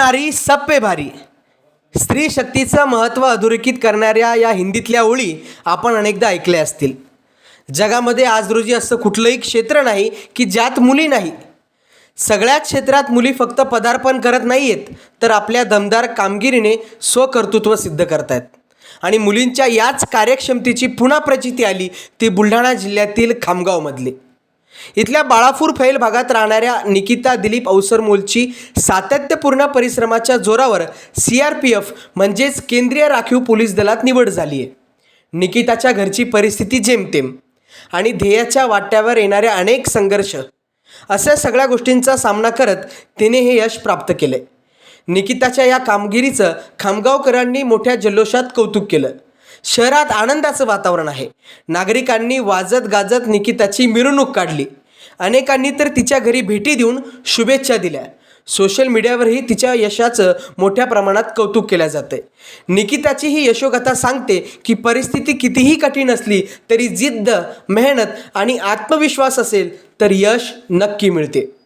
नारी सप्पे भारी स्त्री शक्तीचं महत्त्व अधोरेखित करणाऱ्या या हिंदीतल्या ओळी आपण अनेकदा ऐकल्या असतील. जगामध्ये आज रोजी असं कुठलंही क्षेत्र नाही की ज्यात मुली नाही. सगळ्याच क्षेत्रात मुली फक्त पदार्पण करत नाही आहेत तर आपल्या दमदार कामगिरीने स्वकर्तृत्व सिद्ध करत आहेत आणि मुलींच्या याच कार्यक्षमतेची पुन्हा प्रचिती आली ती बुलढाणा जिल्ह्यातील खामगावमधली. इथल्या बाळापूर फैल भागात राहणाऱ्या निकिता दिलीप अवसरमोलची सातत्यपूर्ण परिश्रमाच्या जोरावर सी आर पी एफ म्हणजेच केंद्रीय राखीव पोलीस दलात निवड झाली आहे. निकिताच्या घरची परिस्थिती जेमतेम आणि ध्येयाच्या वाट्यावर येणाऱ्या अनेक संघर्ष अशा सगळ्या गोष्टींचा सामना करत तिने हे यश प्राप्त केले. निकिताच्या या कामगिरीचं खामगावकरांनी मोठ्या जल्लोषात कौतुक केलं. शहरात आनंदाचं वातावरण आहे. नागरिकांनी वाजत गाजत निकिताची मिरवणूक काढली. अनेकांनी तर तिच्या घरी भेटी देऊन शुभेच्छा दिल्या. सोशल मीडियावरही तिच्या यशाचं मोठ्या प्रमाणात कौतुक केलं जाते. निकिताची ही यशोगाथा सांगते की परिस्थिती कितीही कठीण असली तरी जिद्द मेहनत आणि आत्मविश्वास असेल तर यश नक्की मिळते.